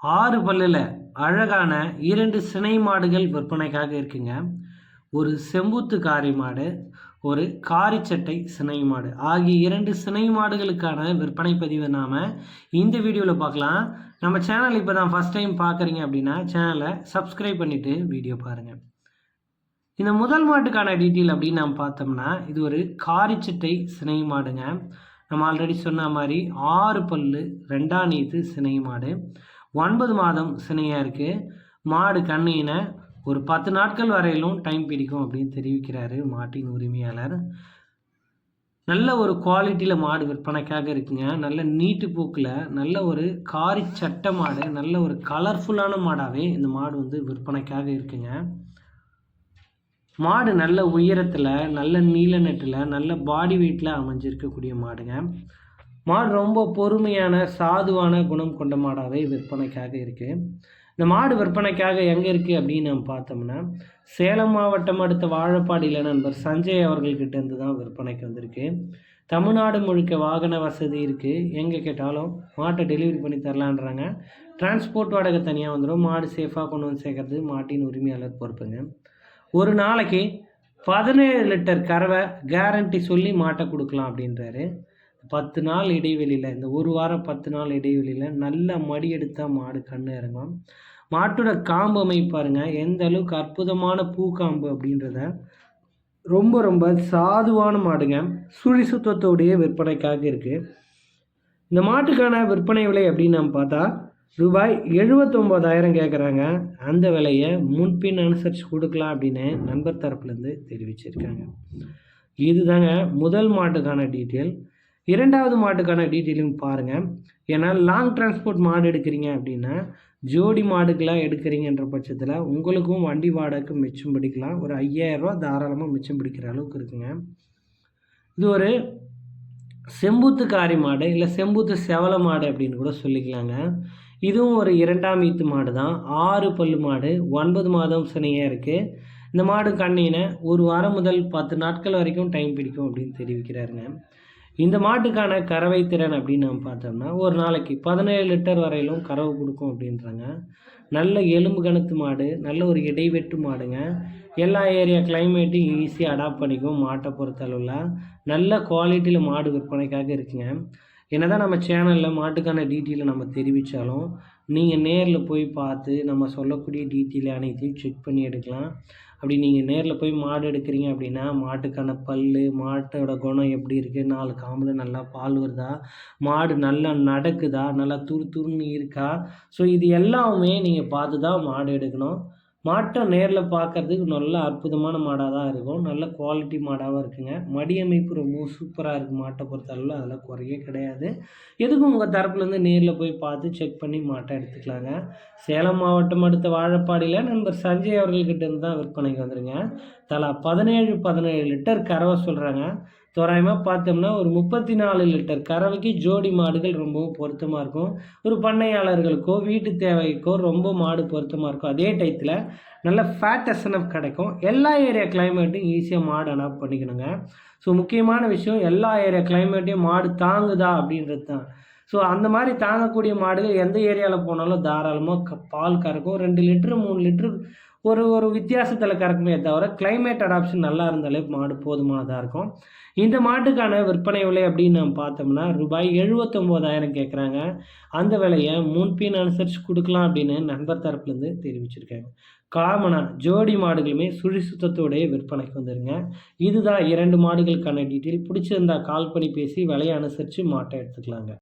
ஆறு பல்லில் அழகான இரண்டு சினை மாடுகள் விற்பனைக்காக இருக்குங்க. ஒரு செம்புத்து காரி மாடு ஒரு காரிச்சட்டை சினை மாடு. ஆகிய இரண்டு சினை மாடுகளுக்கான விற்பனை பதிவை நாம் இந்த வீடியோவில் பார்க்கலாம். நம்ம சேனல் இப்போ தான் ஃபஸ்ட் டைம் பார்க்குறீங்க அப்படின்னா சேனலை சப்ஸ்கிரைப் பண்ணிவிட்டு வீடியோ பாருங்கள் இந்த முதல் மாட்டுக்கான டீட்டெயில் அப்படின்னு நம்ம பார்த்தோம்னா இது ஒரு காரிச்சட்டை சினை மாடுங்க. நம்ம ஆல்ரெடி சொன்ன மாதிரி ஆறு பல்லு ரெண்டாம் நீத்து சினை மாடு. ஒன்பது மாதம் சினையாக இருக்குது மாடு கண்ணின ஒரு பத்து நாட்கள் வரையிலும் டைம் பிடிக்கும் அப்படின்னு தெரிவிக்கிறாரு மாட்டின் உரிமையாளர். நல்ல ஒரு குவாலிட்டியில் மாடு விற்பனைக்காக இருக்குங்க. நல்ல நீட்டு போக்கில் நல்ல ஒரு காரி சட்ட மாடு நல்ல ஒரு கலர்ஃபுல்லான மாடாகவே இந்த மாடு வந்து விற்பனைக்காக இருக்குங்க. மாடு நல்ல உயரத்தில் நல்ல நீல நெட்டில் நல்ல பாடி வெயிட்டில் அமைஞ்சிருக்கக்கூடிய மாடுங்க. மாடு ரொம்ப பொறுமையான சாதுவான குணம் கொண்ட மாடாகவே விற்பனைக்காக இருக்குது இந்த மாடு விற்பனைக்காக எங்கே இருக்குது அப்படின்னு நம்ம பார்த்தோம்னா சேலம் மாவட்டம் அடுத்த வாழப்பாடியில் நண்பர் சஞ்சய் அவர்கள்கிட்டேருந்து தான் விற்பனைக்கு வந்திருக்கு. தமிழ்நாடு முழுக்க வாகன வசதி இருக்குது எங்கே கேட்டாலும் மாட்டை டெலிவரி பண்ணி தரலான்றாங்க. டிரான்ஸ்போர்ட் வாடகை தனியாக வந்துடும் மாடு சேஃபாக கொண்டு வந்து சேர்க்கறது மாட்டின் உரிமையாளர் பொறுப்புங்க. ஒரு நாளைக்கு பதினேழு லிட்டர் கறவை கேரண்டி சொல்லி மாட்டை கொடுக்கலாம் அப்படின்றாரு. பத்து நாள் இடைவெளியில் இந்த ஒரு வாரம் பத்து நாள் இடைவெளியில் நல்ல மடி எடுத்தால் மாடு கண்ணு இறங்கும். மாட்டோட காம்பு அமைப்பாருங்க எந்த அளவுக்கு அற்புதமான பூக்காம்பு அப்படின்றத. ரொம்ப ரொம்ப சாதுவான மாடுங்க. சுழி சுத்தத்தோடைய விற்பனைக்காக இருக்குது இந்த மாட்டுக்கான விற்பனை விலை அப்படின்னு நம்ம பார்த்தா ரூபாய் எழுபத்தொம்போதாயிரம் கேட்குறாங்க அந்த விலையை முன்பின் அனுசரித்து கொடுக்கலாம் அப்படின்னு நண்பர் தரப்புலேருந்து தெரிவிச்சிருக்காங்க. இதுதாங்க முதல் மாட்டுக்கான டீட்டெயில். இரண்டாவது மாட்டுக்கான டீட்டெயிலும் பாருங்கள் ஏன்னா லாங் டிரான்ஸ்போர்ட் மாடு எடுக்கிறீங்க அப்படின்னா ஜோடி மாடுக்கெலாம் எடுக்கிறீங்கன்ற பட்சத்தில் உங்களுக்கும் வண்டி வாடகைக்கு மிச்சம் பிடிக்கலாம். ஒரு ஐயாயிரரூவா தாராளமாக மிச்சம் பிடிக்கிற அளவுக்கு இருக்குங்க. இது ஒரு செம்பூத்து காரி மாடு இல்லை செம்பூத்து செவல மாடு அப்படின்னு கூட சொல்லிக்கலாங்க. இதுவும் ஒரு இரண்டாம் ஈத்து மாடு தான். ஆறு பல்லு மாடு ஒன்பது மாதம் சினையாக இருக்குது இந்த மாடு கண்ணினை ஒரு வாரம் முதல் பத்து நாட்கள் வரைக்கும் டைம் பிடிக்கும் அப்படின்னு தெரிவிக்கிறாருங்க. இந்த மாட்டுக்கான கறவை திறன் அப்படின்னு நம்ம பார்த்தோம்னா ஒரு நாளைக்கு பதினேழு லிட்டர் வரையிலும் கறவை கொடுக்கும் அப்படின்றாங்க. நல்ல எலும்பு கணத்து மாடு நல்ல ஒரு இடைவெட்டு மாடுங்க. எல்லா ஏரியா கிளைமேட்டும் ஈஸியாக அடாப்ட் பண்ணிக்கும் மாட்டை பொறுத்தளவில். நல்ல குவாலிட்டியில் மாடு விற்பனைக்காக இருக்குங்க. என்னதான் நம்ம சேனலில் மாட்டுக்கான டீட்டெயிலை நம்ம தெரிவித்தாலும் நீங்கள் நேரில் போய் பார்த்து நம்ம சொல்லக்கூடிய டீட்டெயில் அனைத்தையும் செக் பண்ணி எடுக்கலாம். அப்படி நீங்கள் நேரில் போய் மாடு எடுக்கிறீங்க அப்படின்னா மாட்டுக்கான பல் மாட்டோட குணம் எப்படி இருக்குது நாலு காம்பில் நல்லா பால் வருதா? மாடு நல்லா நடக்குதா? நல்லா துரு துருன்னு இருக்கா? ஸோ இது எல்லாமே நீங்கள் பார்த்து தான் மாடு எடுக்கணும். மாட்டை நேரில் பார்க்குறதுக்கு நல்ல அற்புதமான மாடாக தான் இருக்கும். நல்ல குவாலிட்டி மாடாகவும் இருக்குங்க. மடி அமைப்பு ரொம்ப சூப்பராக இருக்குது மாட்டை பொறுத்தளவில். அதெல்லாம் குறையே கிடையாது. எதுக்கும் உங்கள் தரப்புலேருந்து நேரில் போய் பார்த்து செக் பண்ணி மாட்டை எடுத்துக்கலாங்க? சேலம் மாவட்டம் அடுத்த வாழப்பாடியில் நண்பர் சஞ்சய் அவர்கள்கிட்ட இருந்து தான் விற்பனைக்கு வந்துருங்க. தலா பதினேழு பதினேழு லிட்டர் கறவை சொல்கிறாங்க தோராயமாக பார்த்தோம்னா ஒரு முப்பத்தி நாலு லிட்டர் கறவைக்கு ஜோடி மாடுகள் ரொம்பவும் பொருத்தமாக இருக்கும். ஒரு பண்ணையாளர்களுக்கோ வீட்டு தேவைக்கோ ரொம்ப மாடு பொருத்தமாக இருக்கும். அதே டயத்தில் நல்ல ஃபேட் எஸ்என்எஃப் கிடைக்கும். எல்லா ஏரியா கிளைமேட்டும் ஈஸியாக மாடு அடாப்ட் பண்ணிக்கணுங்க. ஸோ முக்கியமான விஷயம் எல்லா ஏரியா கிளைமேட்டையும் மாடு தாங்குதா அப்படின்றது தான். ஸோ அந்த மாதிரி தாங்கக்கூடிய மாடுகள் எந்த ஏரியாவில் போனாலும் தாராளமாக க பால் கறக்கும். ரெண்டு லிட்ரு மூணு லிட்ரு ஒரு ஒரு வித்தியாசத்தில் கறக்குமே தவிர கிளைமேட் அடாப்ஷன் நல்லா இருந்தாலே மாடு போதுமானதாக இருக்கும். இந்த மாட்டுக்கான விற்பனை விலை அப்படின்னு நம்ம பார்த்தோம்னா ரூபாய் எழுபத்தொம்போதாயிரம் கேட்குறாங்க அந்த விலையை முன்பின் அனுசரித்து கொடுக்கலாம் அப்படின்னு நண்பர் தரப்புலேருந்து தெரிவிச்சிருக்காங்க. காமனாக ஜோடி மாடுகளுமே சுழி சுத்தத்தோடைய விற்பனைக்கு வந்துருங்க. இதுதான் இரண்டு மாடுகளுக்கான டீட்டெயில். பிடிச்சிருந்தா கால் பண்ணி பேசி விலையை அனுசரித்து மாட்டை எடுத்துக்கலாங்க.